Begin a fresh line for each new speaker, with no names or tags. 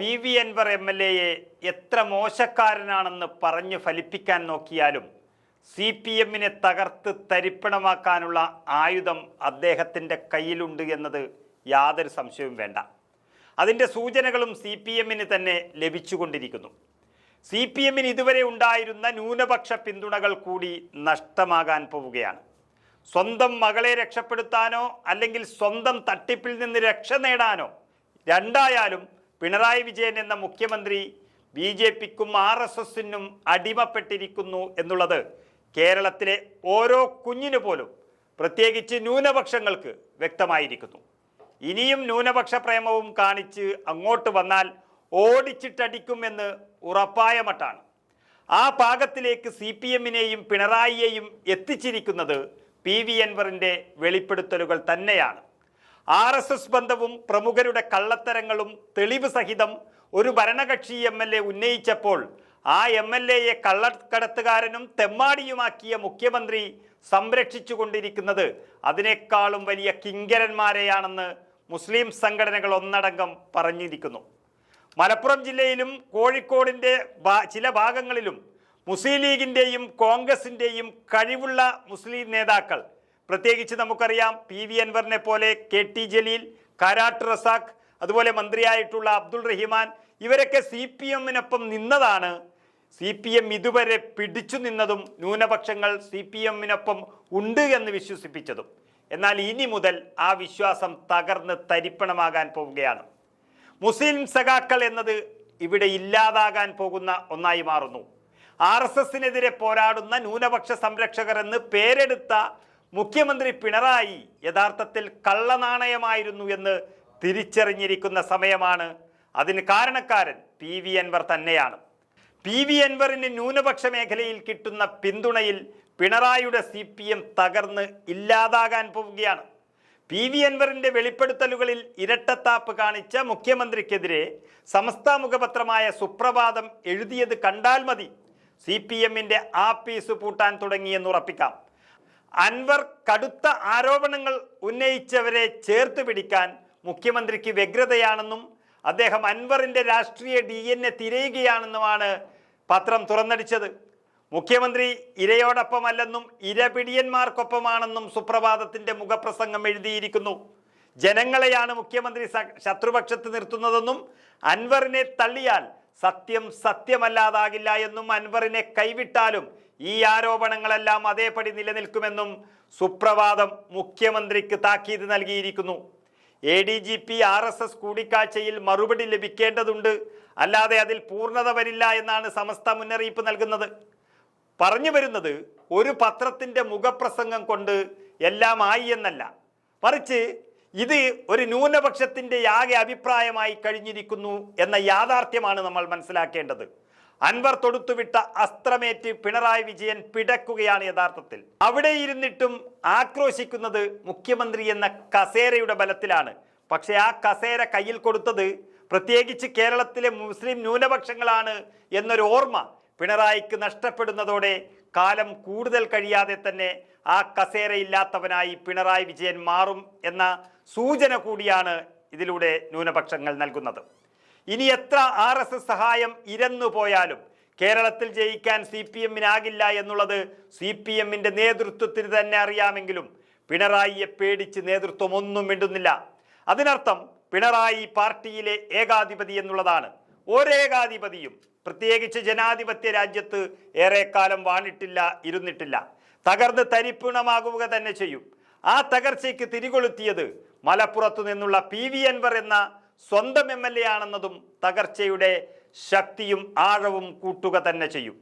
P V Anvar M L എയെ എത്ര മോശക്കാരനാണെന്ന് പറഞ്ഞു ഫലിപ്പിക്കാൻ നോക്കിയാലും സി പി എമ്മിനെ തകർത്ത് തരിപ്പണമാക്കാനുള്ള ആയുധം അദ്ദേഹത്തിന്റെ കയ്യിലുണ്ട് എന്നത് യാതൊരു സംശയവും വേണ്ട. അതിന്റെ സൂചനകളും സി പി എമ്മിന് തന്നെ ലഭിച്ചുകൊണ്ടിരിക്കുന്നു. സി പി എമ്മിന് ഇതുവരെ ഉണ്ടായിരുന്ന ന്യൂനപക്ഷ പിന്തുണകൾ കൂടി നഷ്ടമാകാൻ പോവുകയാണ്. സ്വന്തം മകളെ രക്ഷപ്പെടുത്താനോ അല്ലെങ്കിൽ സ്വന്തം തട്ടിപ്പിൽ നിന്ന് രക്ഷ നേടാനോ രണ്ടായാലും പിണറായി വിജയൻ എന്ന മുഖ്യമന്ത്രി ബി ജെ പിക്കും ആർ എസ് എസിനും അടിമപ്പെട്ടിരിക്കുന്നു എന്നുള്ളത് കേരളത്തിലെ ഓരോ കുഞ്ഞിനു പോലും പ്രത്യേകിച്ച് ന്യൂനപക്ഷങ്ങൾക്ക് വ്യക്തമായിരിക്കുന്നു. ഇനിയും ന്യൂനപക്ഷ പ്രേമവും കാണിച്ച് അങ്ങോട്ട് വന്നാൽ ഓടിച്ചിട്ടടിക്കുമെന്ന് ഉറപ്പായ മട്ടാണ്. ആ പാകത്തിലേക്ക് സി പി എമ്മിനെയും പിണറായിയെയും എത്തിച്ചിരിക്കുന്നത് പി വി അൻവറിന്റെ വെളിപ്പെടുത്തലുകൾ തന്നെയാണ്. ആർ എസ് എസ് ബന്ധവും പ്രമുഖരുടെ കള്ളത്തരങ്ങളും തെളിവ് സഹിതം ഒരു ഭരണകക്ഷി എം എൽ എ ഉന്നയിച്ചപ്പോൾ ആ എം എൽ എയെ കള്ളക്കടത്തുകാരനും തെമ്മാടിയുമാക്കിയ മുഖ്യമന്ത്രി സംരക്ഷിച്ചു കൊണ്ടിരിക്കുന്നത് അതിനേക്കാളും വലിയ കിങ്കരന്മാരെയാണെന്ന് മുസ്ലിം സംഘടനകൾ ഒന്നടങ്കം പറഞ്ഞിരിക്കുന്നു. മലപ്പുറം ജില്ലയിലും കോഴിക്കോടിന്റെ ചില ഭാഗങ്ങളിലും മുസ്ലിം ലീഗിന്റെയും കോൺഗ്രസിന്റെയും കഴിവുള്ള മുസ്ലിം നേതാക്കൾ പ്രത്യേകിച്ച് നമുക്കറിയാം പി വി അൻവറിനെ പോലെ കെ ടി ജലീൽ കാരാട്ട് റസാഖ് അതുപോലെ മന്ത്രിയായിട്ടുള്ള അബ്ദുൾ റഹിമാൻ ഇവരൊക്കെ സി പി എമ്മിനൊപ്പം നിന്നതാണ്. സി പി എം ഇതുവരെ പിടിച്ചു നിന്നതും ന്യൂനപക്ഷങ്ങൾ സി പി എമ്മിനൊപ്പം ഉണ്ട് എന്ന് വിശ്വസിപ്പിച്ചതും. എന്നാൽ ഇനി മുതൽ ആ വിശ്വാസം തകർന്ന് തരിപ്പണമാകാൻ പോവുകയാണ്. മുസ്ലിം സഖാക്കൾ എന്നത് ഇവിടെ ഇല്ലാതാകാൻ പോകുന്ന ഒന്നായി മാറുന്നു. ആർ എസ് എസിനെതിരെ പോരാടുന്ന ന്യൂനപക്ഷ സംരക്ഷകർ എന്ന് പേരെടുത്ത മുഖ്യമന്ത്രി പിണറായി യഥാർത്ഥത്തിൽ കള്ളനാണയമായിരുന്നു എന്ന് തിരിച്ചറിഞ്ഞിരിക്കുന്ന സമയമാണ്. അതിന് കാരണക്കാരൻ പി വി അൻവർ തന്നെയാണ്. പി വി അൻവറിന് ന്യൂനപക്ഷ മേഖലയിൽ കിട്ടുന്ന പിന്തുണയിൽ പിണറായിയുടെ സി പി എം തകർന്ന് ഇല്ലാതാകാൻ പോവുകയാണ്. പി വി അൻവറിന്റെ വെളിപ്പെടുത്തലുകളിൽ ഇരട്ടത്താപ്പ് കാണിച്ച മുഖ്യമന്ത്രിക്കെതിരെ സമസ്ത മുഖപത്രമായ സുപ്രഭാതം എഴുതിയത് കണ്ടാൽ മതി. സി പി എമ്മിന്റെ ആപ്പീസ് പൂട്ടാൻ തുടങ്ങിയെന്ന് ഉറപ്പിക്കാം. അൻവർ കടുത്ത ആരോപണങ്ങൾ ഉന്നയിച്ചവരെ ചേർത്ത് പിടിക്കാൻ മുഖ്യമന്ത്രിക്ക് വ്യഗ്രതയാണെന്നും അദ്ദേഹം അൻവറിന്റെ രാഷ്ട്രീയ ഡി എൻ എ തിരയുകയാണെന്നുമാണ് പത്രം തുറന്നടിച്ചത്. മുഖ്യമന്ത്രി ഇരയോടൊപ്പമല്ലെന്നും ഇരപിടിയന്മാർക്കൊപ്പമാണെന്നും സുപ്രഭാതത്തിന്റെ മുഖപ്രസംഗം എഴുതിയിരിക്കുന്നു. ജനങ്ങളെയാണ് മുഖ്യമന്ത്രി ശത്രുപക്ഷത്ത് നിർത്തുന്നതെന്നും അൻവറിനെ തള്ളിയാൽ സത്യം സത്യമല്ലാതാകില്ല എന്നും അൻവറിനെ കൈവിട്ടാലും ഈ ആരോപണങ്ങളെല്ലാം അതേപടി നിലനിൽക്കുമെന്നും സുപ്രഭാതം മുഖ്യമന്ത്രിക്ക് താക്കീത് നൽകിയിരിക്കുന്നു. A D G P R S S കൂടിക്കാഴ്ചയിൽ മറുപടി ലഭിക്കേണ്ടതുണ്ട്. അല്ലാതെ അതിൽ പൂർണത വരില്ല എന്നാണ് സമസ്ത മുന്നറിയിപ്പ് നൽകുന്നത്. പറഞ്ഞു വരുന്നത് ഒരു പത്രത്തിന്റെ മുഖപ്രസംഗം കൊണ്ട് എല്ലാം ആയി എന്നല്ല. മറിച്ച് ഇത് ഒരു ന്യൂനപക്ഷത്തിന്റെ ആകെ അഭിപ്രായമായി കഴിഞ്ഞിരിക്കുന്നു എന്ന യാഥാർത്ഥ്യമാണ് നമ്മൾ മനസ്സിലാക്കേണ്ടത്. അൻവർ തൊടുത്തുവിട്ട അസ്ത്രമേറ്റ് പിണറായി വിജയൻ പിടക്കുകയാണ് യഥാർത്ഥത്തിൽ. അവിടെ ഇരുന്നിട്ടും ആക്രോശിക്കുന്നത് മുഖ്യമന്ത്രി എന്ന കസേരയുടെ ബലത്തിലാണ്. പക്ഷേ ആ കസേര കയ്യിൽ കൊടുത്തത് പ്രത്യേകിച്ച് കേരളത്തിലെ മുസ്ലിം ന്യൂനപക്ഷങ്ങളാണ് എന്നൊരു ഓർമ്മ പിണറായിക്ക് നഷ്ടപ്പെടുന്നതോടെ കാലം കൂടുതൽ കഴിയാതെ തന്നെ ആ കസേരയില്ലാത്തവനായി പിണറായി വിജയൻ മാറും എന്ന സൂചന കൂടിയാണ് ഇതിലൂടെ ന്യൂനപക്ഷങ്ങൾ നൽകുന്നത്. ഇനി എത്ര ആർ എസ് എസ് സഹായം ഇരന്നു പോയാലും കേരളത്തിൽ ജയിക്കാൻ സി പി എമ്മിനാകില്ല എന്നുള്ളത് സി പി എമ്മിന്റെ നേതൃത്വത്തിന് തന്നെ അറിയാമെങ്കിലും പിണറായിയെ പേടിച്ച് നേതൃത്വം ഒന്നും മിണ്ടുന്നില്ല. അതിനർത്ഥം പിണറായി പാർട്ടിയിലെ ഏകാധിപതി എന്നുള്ളതാണ്. ഒരേകാധിപതിയും പ്രത്യേകിച്ച് ജനാധിപത്യ രാജ്യത്ത് ഏറെക്കാലം വാണിട്ടില്ല ഇരുന്നിട്ടില്ല. തകർന്ന് തരിപ്പുണമാകുക തന്നെ ചെയ്യും. ആ തകർച്ചയ്ക്ക് തിരികൊളുത്തിയത് മലപ്പുറത്തു നിന്നുള്ള പി വി അൻവർ എന്ന സ്വന്തം എം ആണെന്നതും തകർച്ചയുടെ ശക്തിയും ആഴവും കൂട്ടുക തന്നെ ചെയ്യും.